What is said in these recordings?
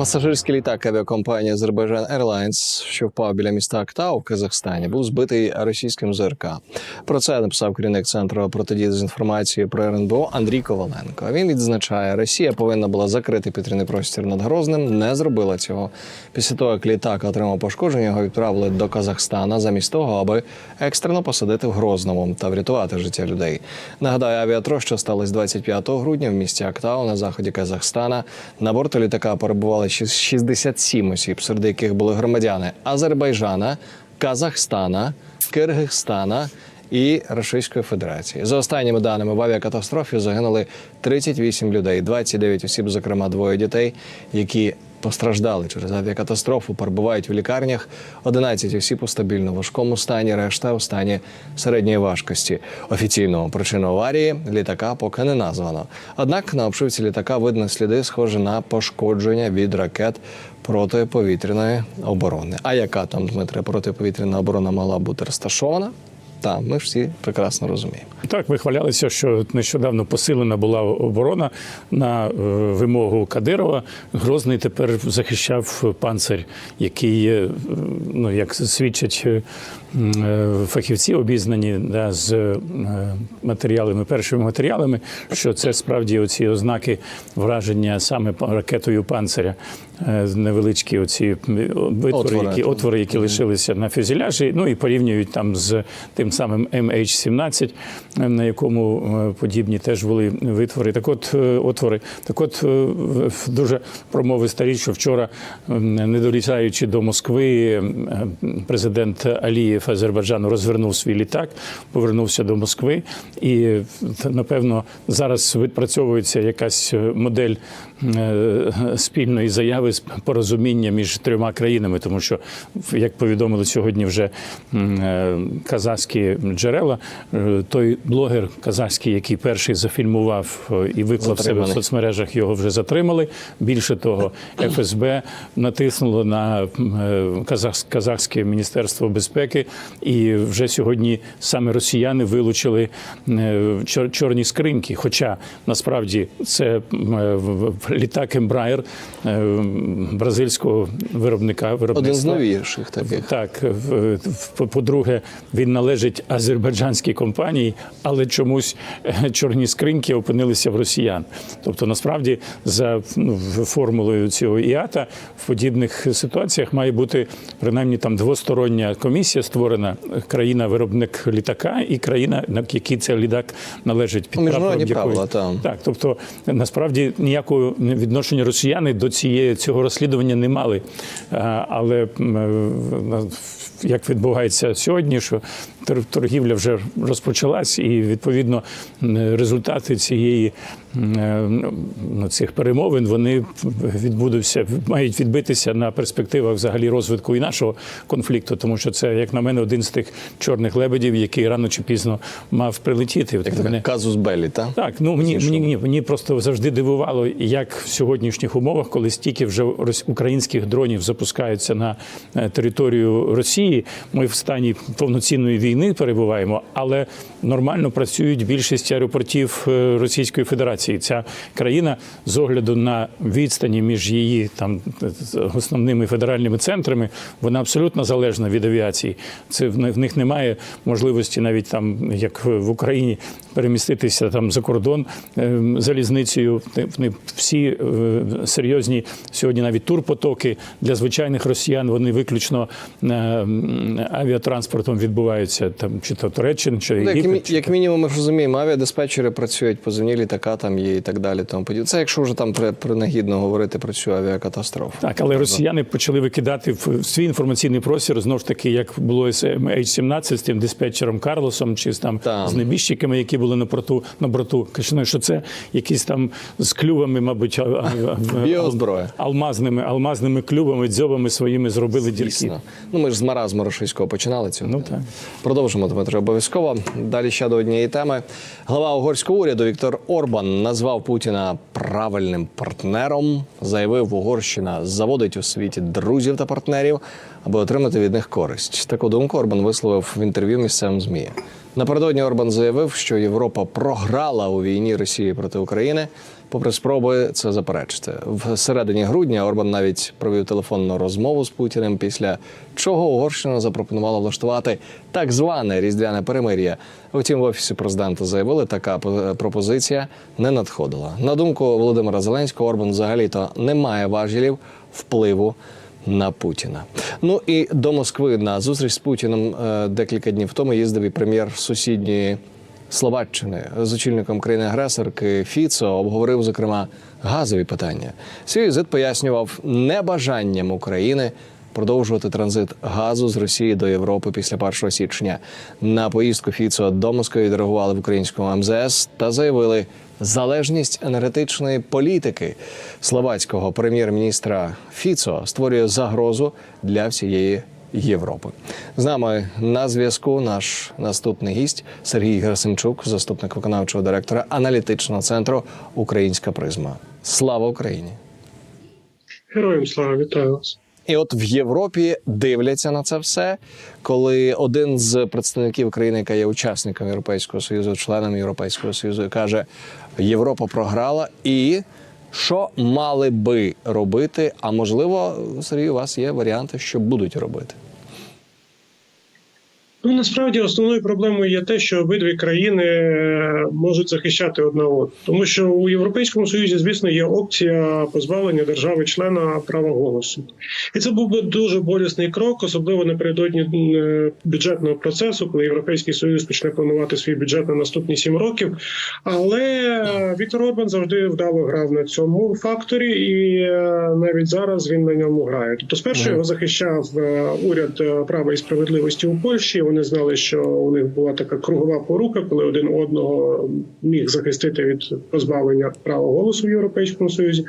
Пасажирський літак авіакомпанії Azerbaijan Airlines, що впав біля міста Актау в Казахстані, був збитий російським ЗРК. Про це написав керівник центру протидії з інформації про РНБО Андрій Коваленко. Він відзначає, Росія повинна була закрити повітряний простір над Грозним, не зробила цього. Після того, як літак отримав пошкодження, його відправили до Казахстана замість того, аби екстрено посадити в Грозному та врятувати життя людей. Нагадаю, авіатро, що сталося 25 грудня в місті Актау на заході Казахстана. На борту літака перебували 67 осіб, серед яких були громадяни Азербайджана, Казахстана, Киргизстана. І Російської Федерації за останніми даними в авіакатастрофі загинули 38 людей, 29 осіб, зокрема двоє дітей, які постраждали через авіакатастрофу, перебувають в лікарнях. 11 осіб у стабільно важкому стані, решта у стані середньої важкості. Офіційного причину аварії літака поки не названо. Однак на обшивці літака видно сліди, схожі на пошкодження від ракет протиповітряної оборони. А яка там Дмитре протиповітряна оборона могла бути розташована? Так, ми ж всі прекрасно розуміємо. Так, вихвалялися, що нещодавно посилена була оборона на е, вимогу Кадирова. Грозний тепер захищав панцир, який, е, ну як свідчать е, фахівці, обізнані да, з матеріалами, першими матеріалами, що це справді оці ознаки враження саме ракетою панциря. Невеличкі оці витвори, Отвори. які отвори, які лишилися на фюзеляжі, ну і порівнюють там з тим самим MH17, е, на якому е, подібні теж були витвори. Так от е, отвори. Так от дуже промовиста річ, що вчора, не долітаючи до Москви, президент Алієв Азербайджану розвернув свій літак, повернувся до Москви, і напевно зараз відпрацьовується якась модель спільної заяви з порозуміння між трьома країнами, тому що, як повідомили сьогодні вже е, казахські джерела, е, той блогер казахський, який перший зафільмував е, і виклав себе в соцмережах, його вже затримали. Більше того, ФСБ натиснуло на е, казах, казахське міністерство безпеки, і вже сьогодні саме росіяни вилучили чорні скриньки. Хоча насправді це літак Embraer е, бразильського виробника Один з новіших таких. Так, по-друге, він належить азербайджанській компанії, але чомусь е, чорні скриньки опинилися в росіян. Тобто, насправді, за ну, формулою цього ІАТА в подібних ситуаціях має бути принаймні там двостороння комісія створена країна-виробник літака і країна, на якій цей літак належить під міжнародні прапором якої- правила, там. так, тобто насправді ніякого відношення росіяни до цієї цього розслідування не мали. А, Але е, як відбувається сьогодні, що торгівля вже розпочалась, і відповідно результати цієї цих перемовин вони відбудуться, мають відбитися на перспективах взагалі розвитку і нашого конфлікту, тому що це, як на мене, один з тих чорних лебедів, який рано чи пізно мав прилетіти. Як мене- така казус Беллі, так? так, ну мені, мені, ні, мені просто завжди дивувало, як в сьогоднішніх умовах, коли стільки вже українських дронів запускаються на е, територію Росії, ми в стані повноцінної війни перебуваємо, але нормально працюють більшість аеропортів е, Російської Федерації. Ця країна з огляду на відстані між її там основними федеральними центрами, вона абсолютно залежна від авіації. Це в них- немає можливості навіть там, як в Україні, переміститися там за кордон е, залізницею. Вони всі е, серйозні сьогодні навіть турпотоки для звичайних росіян. Вони виключно е, авіатранспортом відбуваються там чи то Туреччина, чи Ну, Як, як мінімум, ми ж розуміємо, авіадиспетчери працюють, позивні літака там є і так далі. Тому подібне. Це якщо вже там при- принагідно говорити про цю авіакатастрофу. Так, але росіяни почали викидати в свій інформаційний простір знову ж таки, як було з H-17, з тим диспетчером Карлосом, чи з там, Там. з небіжчиками, які були на борту на борту. Кажуть, що це якісь там з клювами, мабуть, а- а- а- Біозброя. алмазними, алмазними клювами, дзьобами своїми зробили дірки. Ну ми ж з маразму російського починали цю. Ну, так. Продовжимо Дмитро обов'язково. Далі ще до однієї теми. Глава угорського уряду Віктор Орбан назвав Путіна правильним партнером. Заявив, Угорщина заводить у світі друзів та партнерів. аби отримати від них користь. Таку думку Орбан висловив в інтерв'ю місцевим змі. Напередодні Орбан заявив, що Європа програла у війні Росії проти України. Попри спроби це заперечити. В середині грудня Орбан навіть провів телефонну розмову з Путіним, після чого Угорщина запропонувала влаштувати так зване різдвяне перемир'я. Втім, в офісі президента заявили, така по- пропозиція не надходила. На думку Володимира Зеленського, Орбан взагалі-то не має важелів впливу на Путіна. Ну і до Москви на зустріч з Путіним е, декілька днів тому їздив і прем'єр сусідньої Словаччини з очільником країни-агресорки Фіцо обговорив зокрема газові питання. Свій візит пояснював небажанням України продовжувати транзит газу з Росії до Європи після 1 січня. На поїздку Фіцо до Москви відреагували в українському МЗС та заявили. Залежність енергетичної політики словацького прем'єр-міністра Фіцо створює загрозу для всієї Європи. З нами на зв'язку наш наступний гість Сергій Герасимчук, заступник виконавчого директора аналітичного центру Українська призма. Слава Україні! Героям слава вітаю вас. І от в Європі дивляться на це все, коли один з представників країни, яка є учасником Європейського союзу, членом Європейського союзу, каже: Європа програла, і що мали би робити? А можливо, Сергій, у вас є варіанти, що будуть робити. Ну насправді основною проблемою є те, що обидві країни е, можуть захищати одна одну, тому що у Європейському Союзі, звісно, є опція позбавлення держави-члена права голосу, і це був би дуже болісний крок, особливо напередодні е, бюджетного процесу, коли Європейський Союз почне планувати свій бюджет на наступні сім років. Але Віктор Орбан завжди вдало грав на цьому факторі, і е, навіть зараз він на ньому грає. Тобто, спершу його захищав уряд права і справедливості у Польщі. Вони знали, що у них була така кругова порука, коли один одного міг захистити від позбавлення права голосу в Європейському Союзі.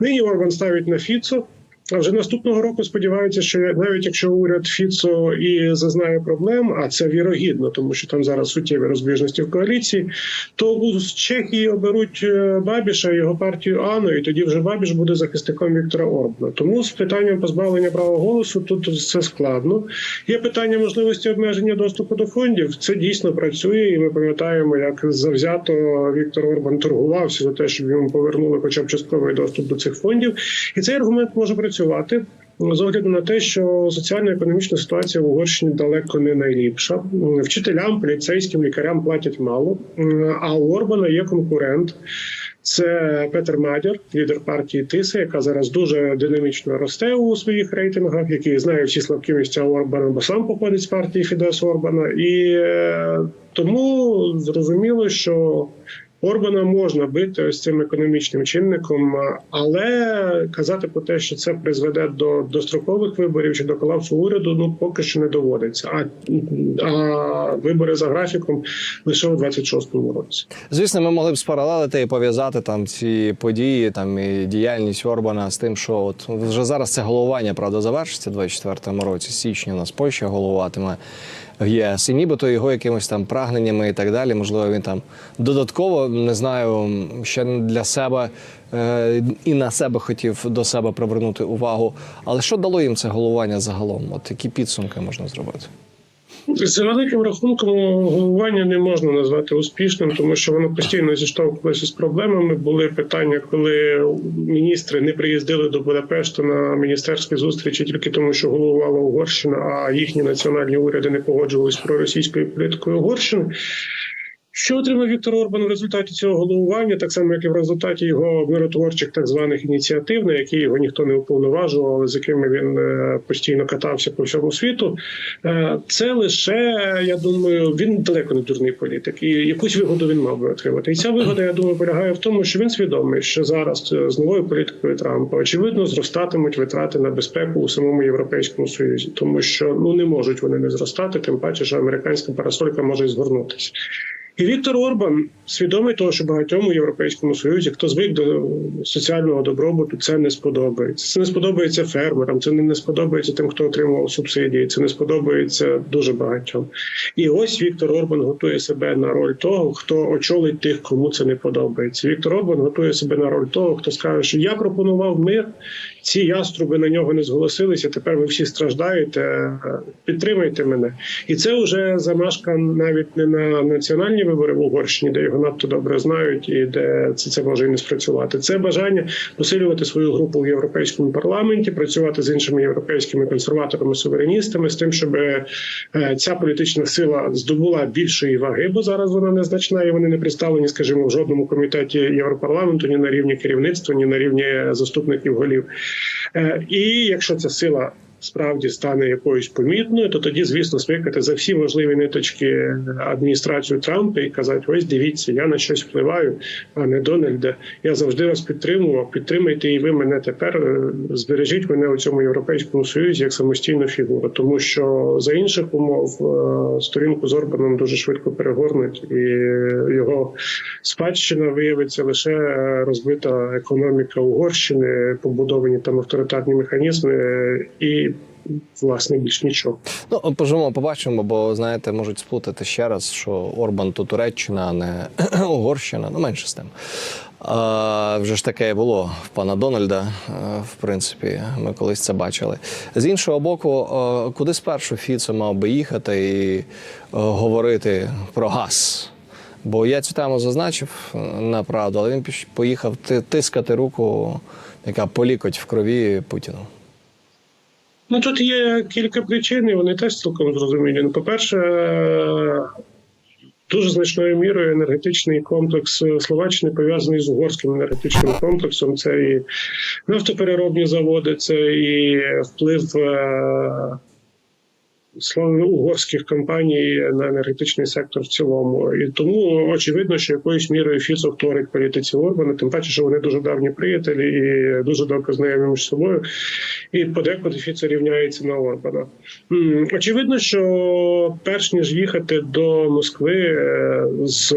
Нині Орбан ставить на Фіцо. А вже наступного року сподіваються, що навіть якщо уряд Фіцо і зазнає проблем, а це вірогідно, тому що там зараз суттєві розбіжності в коаліції, то у Чехії оберуть е, Бабіша його партію Ану, і тоді вже Бабіш буде захисником Віктора Орбана. Тому з питанням позбавлення права голосу тут все складно. Є питання можливості обмеження доступу до фондів. Це дійсно працює, і ми пам'ятаємо, як завзято Віктор Орбан торгувався за те, щоб йому повернули хоча б частковий доступ до цих фондів. І цей аргумент може працювати. З огляду на те, що соціально-економічна ситуація в Угорщині далеко не найліпша. Вчителям, поліцейським, лікарям платять мало. А у Орбана є конкурент. Це Петер Мадяр, лідер партії Тиса, яка зараз дуже динамічно росте у своїх рейтингах, який знає всі слабкі місця Орбана, бо сам походить з партії Фідес Орбана, і е, тому зрозуміло, що Орбана можна бити ось цим економічним чинником, але казати про те, що це призведе до дострокових виборів чи до колапсу уряду, ну поки що не доводиться. А, а вибори за графіком лише у 26-му році. Звісно, ми могли б спаралелити і пов'язати там ці події, там і діяльність Орбана з тим, що от вже зараз це головування, правда, завершиться у 24-му році. Січня у нас Польща головуватиме в ЄС. І нібито його якимось там прагненнями і так далі. Можливо, він там додатково не знаю, ще для себе е, і на себе хотів до себе привернути увагу. Але що дало їм це головування загалом? От які підсумки можна зробити? За великим рахунком головування не можна назвати успішним, тому що воно постійно зіштовхувалося з проблемами. Були питання, коли міністри не приїздили до Будапешта на міністерські зустрічі тільки тому, що головувала Угорщина, а їхні національні уряди не погоджувалися про російською політикою Угорщини. Що отримав Віктор Орбан в результаті цього головування, так само як і в результаті його миротворчих так званих ініціатив, на які його ніхто не уповноважував, але з якими він е, постійно катався по всьому світу. Е, Це лише я думаю, він далеко не дурний політик, і якусь вигоду він мав би отримати. І ця вигода, я думаю, полягає в тому, що він свідомий, що зараз е, з новою політикою Трампа очевидно зростатимуть витрати на безпеку у самому європейському союзі, тому що ну не можуть вони не зростати, тим паче, що американська парасолька може і згорнутися. І Віктор Орбан свідомий того, що багатьом у Європейському Союзі, хто звик до соціального добробуту, це не сподобається. Це не сподобається фермерам, це не сподобається тим, хто отримував субсидії. Це не сподобається дуже багатьом. І ось Віктор Орбан готує себе на роль того, хто очолить тих, кому це не подобається. Віктор Орбан готує себе на роль того, хто скаже, що я пропонував мир. Ці яструби на нього не зголосилися. Тепер ви всі страждаєте. Підтримайте мене, і це вже замашка навіть не на національні вибори в Угорщині, де його надто добре знають, і де це, це може і не спрацювати. Це бажання посилювати свою групу в європейському парламенті, працювати з іншими європейськими консерваторами, сувереністами, з тим, щоб е, ця політична сила здобула більшої ваги, бо зараз вона незначна, і вони не представлені, скажімо, в жодному комітеті Європарламенту, ні на рівні керівництва, ні на рівні заступників голів. Е, І якщо ця сила справді стане якоюсь помітною, то тоді, звісно, смикати за всі можливі ниточки адміністрацію Трампа і казати: ось дивіться, я на щось впливаю, а не Дональде. Я завжди вас підтримував. Підтримайте і ви мене тепер. е, Збережіть мене у цьому європейському союзі як самостійну фігуру, тому що за інших умов е, сторінку з Орбаном дуже швидко перегорнуть, і його спадщина виявиться лише е, розбита економіка Угорщини, побудовані там авторитарні механізми і. Власне, більш нічого. Ну, поживемо, побачимо, бо знаєте, можуть сплутати ще раз, що Орбан то Туреччина, а не Угорщина. Ну, менше з тим. А, вже ж таке було в пана Дональда. е, В принципі, ми колись це бачили. З іншого боку, е, куди спершу Фіцо мав би їхати і е, говорити про газ? Бо я цю тему зазначив направду, але він поїхав тискати руку, яка полікоть в крові Путіну. Ну тут є кілька причин, і вони теж цілком зрозумілі. Ну, по-перше, е, дуже значною мірою енергетичний комплекс е, Словаччини пов'язаний з угорським енергетичним комплексом. Це і нафтопереробні заводи, це і вплив. Е, угорських компаній на енергетичний сектор в цілому, і тому очевидно, що якоюсь мірою Фіцо вторить політиці Орбана, тим паче, що вони дуже давні приятелі і дуже добре знайомі між собою. І подекуди Фіцо рівняється на Орбана. Очевидно, що перш ніж їхати до Москви е, з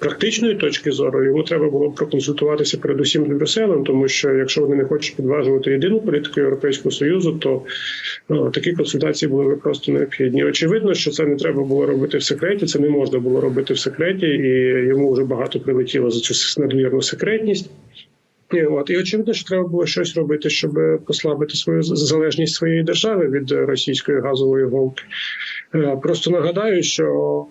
практичної точки зору, йому треба було б проконсультуватися передусім з Брюсселем, тому що якщо вони не хочуть підважувати єдину політику Європейського союзу, то ну, такі консультації були би просто необхідні. Очевидно, що це не треба було робити в секреті, це не можна було робити в секреті, і йому вже багато прилетіло за цю надмірну секретність. І, От і очевидно, що треба було щось робити, щоб послабити свою залежність своєї держави від російської газової голки. Е, Просто нагадаю, що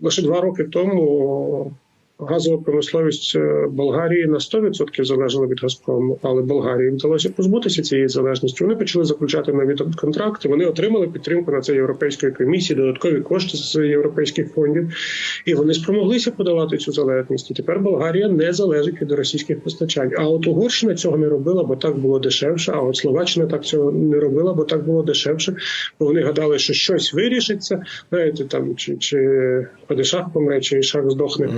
лише два роки тому газова промисловість е, Болгарії на 100% залежала від Газпрому, але Болгарії вдалося позбутися цієї залежності. Вони почали заключати нові контракти. Вони отримали підтримку на це європейської комісії, додаткові кошти з європейських фондів, і вони спромоглися подавати цю залежність. І тепер Болгарія не залежить від російських постачань. А от Угорщина цього не робила, бо так було дешевше. А от Словаччина так цього не робила, бо так було дешевше. Бо вони гадали, що щось вирішиться. Знаєте, там чи, чи Падишах помре, чи Ішак здохне.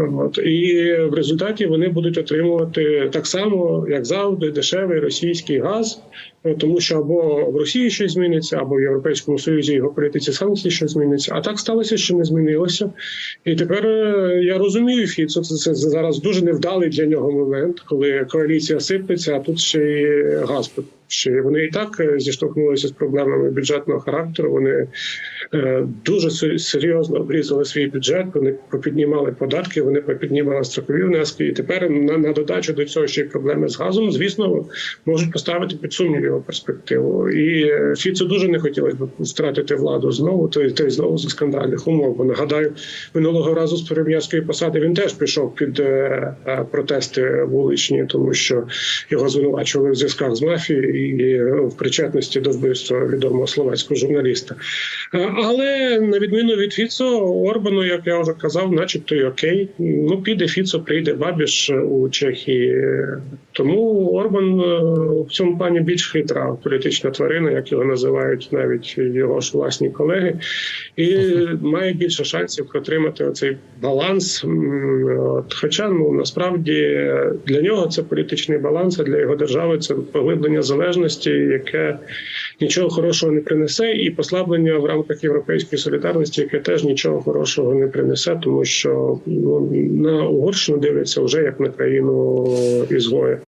От і в результаті вони будуть отримувати так само, як завжди, дешевий російський газ, е, тому що або в Росії щось зміниться, або в Європейському Союзі його політиці санкцій щось зміниться. А так сталося, що не змінилося. І тепер е, я розумію Фіцо, це, це зараз дуже невдалий для нього момент, коли коаліція сиплеться, а тут ще й газ. Ще вони і так е, зіштовхнулися з проблемами бюджетного характеру. Вони дуже серйозно обрізали свій бюджет. Вони попіднімали податки, вони попіднімали страхові внески. І тепер на, на додачу до цього ще й проблеми з газом. Звісно, можуть поставити під сумнів його перспективу. І е, Фіцу дуже не хотілося б втратити владу знову, то й то й знову за скандальних умов. Бо нагадаю, минулого разу з перем'язької посади він теж пішов під е, е, протести вуличні, тому що його звинувачували в зв'язках з мафією і е, в причетності до вбивства відомого словацького журналіста. Е, Але на відміну від Фіцо, Орбану, як я вже казав, начебто й окей. Ну піде Фіцо, прийде Бабіш у Чехії. Тому Орбан е, в цьому плані більш хитра політична тварина, як його називають навіть його ж власні колеги, і має більше шансів отримати оцей баланс. От. Хоча ну насправді для нього це політичний баланс, а для його держави це поглиблення залежності, яке нічого хорошого не принесе, і послаблення в рамках європейської солідарності, яке теж нічого хорошого не принесе, тому що ну, на Угорщину дивляться вже як на країну ізгоя.